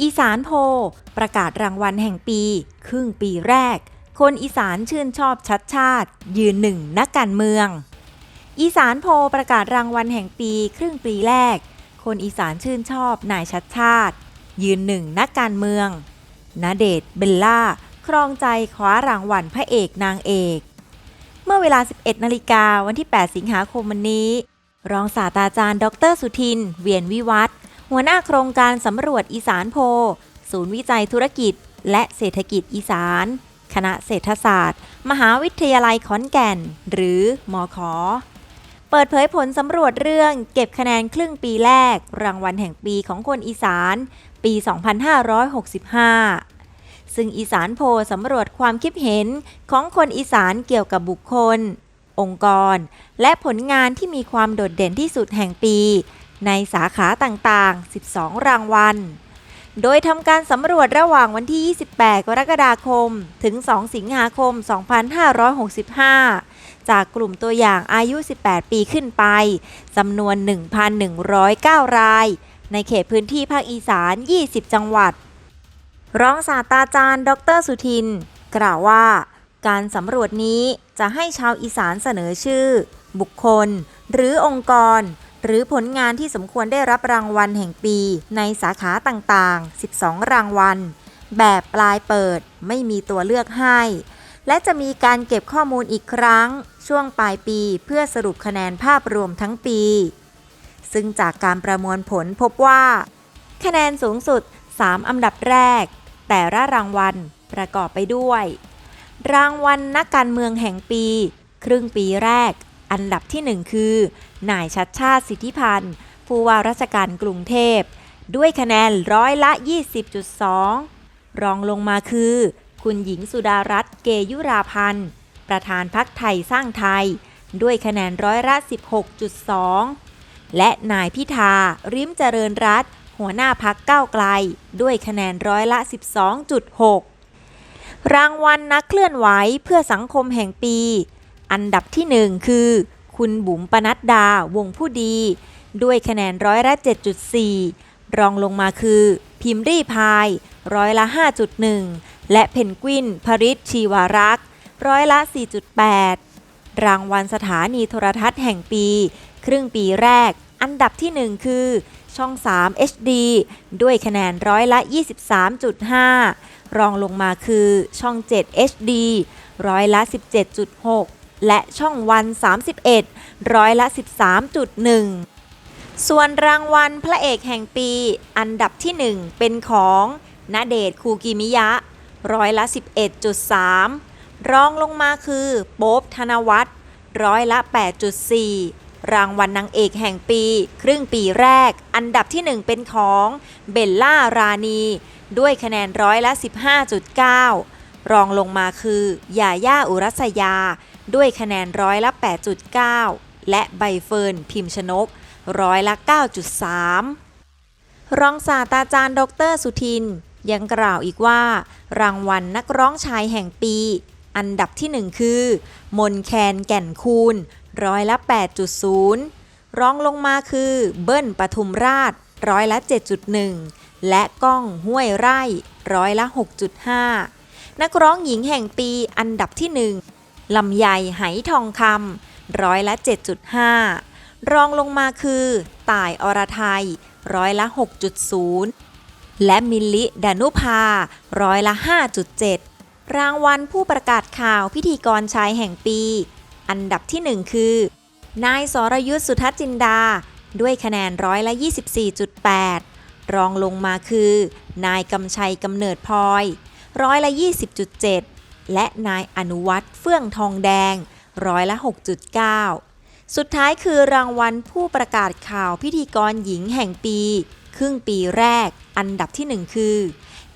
อีสานโพประกาศรางวัลแห่งปี ครึ่งปีแรก คนอีสานชื่นชอบชัดชาติ ยืนหนึ่งนักการเมือง อีสานโพประกาศรางวัลแห่งปี ครึ่งปีแรก คนอีสานชื่นชอบนายชัดชาติ ยืนหนึ่งนักการเมืองณเดชเบลล่า ครองใจคว้ารางวัลพระเอกนางเอก เมื่อเวลา 11 นาฬิกาวันที่ 8 สิงหาคมวันนี้ รองศาสตราจารย์ ดรสุทิน เวียนวิวัฒ หัวหน้าโครงการสำรวจอีสานโพ ศูนย์วิจัยธุรกิจ และเศรษฐกิจอีสาน คณะเศรษฐศาสตร์ มหาวิทยาลัยขอนแก่น หรือมอขอเปิดเผยผลสำรวจเรื่องเก็บคะแนนครึ่งปีแรก รางวัลแห่งปีของคนอีสาน ปี 2565 ซึ่งอีสานโพสำรวจความคิดเห็นของคนอีสานเกี่ยวกับบุคคล องค์กร และผลงานที่มีความโดดเด่นที่สุดแห่งปี ในสาขาต่างๆ 12 รางวัล โดยทำการสำรวจระหว่างวันที่ 28 กรกฎาคม ถึง 2 สิงหาคม 2565 จากกลุ่มตัวอย่างอายุ 18 ปีขึ้นไปจำนวน 1,109 ราย ในเขตพื้นที่ภาคอีสาน 20 จังหวัด รองศาสตราจารย์ ดร สุทิน กล่าวว่าการสำรวจนี้จะให้ชาวอีสานเสนอชื่อ บุคคล หรือองค์กร หรือผลงานที่สมควรได้รับรางวัลแห่งปี ในสาขาต่างๆ 12 รางวัล แบบปลายเปิดไม่มีตัวเลือกให้ และจะมีการเก็บข้อมูลอีกครั้ง ช่วงปลายปีเพื่อสรุปคะแนนภาพรวมทั้งปี ซึ่งจากการประมวลผลพบว่า คะแนนสูงสุด 3 อันดับแรก แต่ละรางวัลประกอบไปด้วย รางวัลนักการเมืองแห่งปี ครึ่งปีแรก อันดับที่ 1 คือ นายชัดชาติสิทธิพันธ์ ผู้ว่าราชการกรุงเทพ ด้วยคะแนนร้อยละ 20.2 รองลงมาคือ คุณหญิงสุดารัตน์เกยุราพันธ์ ประธานพักไทยสร้างไทย ด้วยคะแนนร้อยละ 16.2 และนายพิธา ริมเจริญรัตน์หัวหน้าพักก้าวไกล ด้วยคะแนนร้อยละ 12.6 รางวัลนนักเคลื่อนไหวเพื่อสังคมแห่งปี อันดับที่ 1 คือ คุณบุ๋มปนัดดาวงผู้ดี ด้วยคะแนนร้อยละ 7.4 รองลงมาคือ พิมพ์รีพายร้อยละ 5.1 และเพนกวินพริชชีวารักษ์ร้อยละ 4.8 รางวัลสถานีโทรทัศน์แห่งปี ครึ่งปีแรก อันดับที่ 1 คือ ช่อง 3 HD ด้วยคะแนนร้อยละ 23.5 รองลงมาคือช่อง 7 HD ร้อยละ 17.6 และช่องวัน 31 ร้อยละ 13.1 ส่วนรางวัลพระเอกแห่งปี อันดับที่ 1 เป็นของณเดชคูกิมิยะ ร้อยละ 11.3 รองลงมาคือโป๊บธนวัฒน์ร้อยละ 8.4 รางวัลนางเอกแห่งปี ครึ่งปีแรก อันดับที่ 1 เป็นของเบลล่ารานี ด้วยคะแนนร้อยละ 15.9 รองลงมาคือยาย่าอุรัสยา ด้วยคะแนนร้อยละ 8.9 และใบเฟิร์นพิมพ์ชนก ร้อยละ 9.3 รองศาสตราจารย์ ดร สุทิน ยังกล่าวอีกว่า รางวัลนักร้องชายแห่งปี อันดับที่ 1 คือ มนแคนแก่นคูณ ร้อยละ 8.0 รองลงมาคือ เบิ้ลปทุมราช ร้อยละ 7.1 และก้องห้วยไร่ ร้อยละ 6.5 นักร้องหญิงแห่งปีอันดับที่ 1 ลำไยไหทองคำร้อยละ 7.5 รองลงมาคือต่ายอรไทยร้อยละ 6.0 และมิลลิดานุภาร้อยละ 5.7 รางวัลผู้ประกาศข่าวพิธีกรชายแห่งปี อันดับที่ 1 คือ นายสรยุทธสุทัศจินดา ด้วยคะแนนร้อยละ 24.8 รองลงมาคือ นายกำชัยกำเนิดพลอยร้อยละ 20.7 และนายอนุวัฒน์เฟื่องทองแดง ร้อยละ 6.9 สุดท้ายคือรางวัลผู้ประกาศข่าวพิธีกรหญิงแห่งปี ครึ่งปีแรก อันดับที่ 1 คือ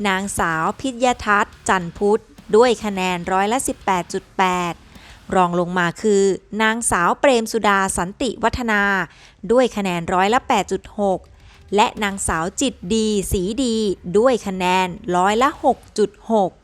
นางสาวพิยทัศน์จันพุทธ ด้วยคะแนนร้อยละ 18.8รองลงมาคือ นางสาวเปรมสุดาสันติวัฒนา ด้วยคะแนนร้อยละ 8.6 และนางสาวจิตดี สีดี ด้วยคะแนนร้อยละ 6.6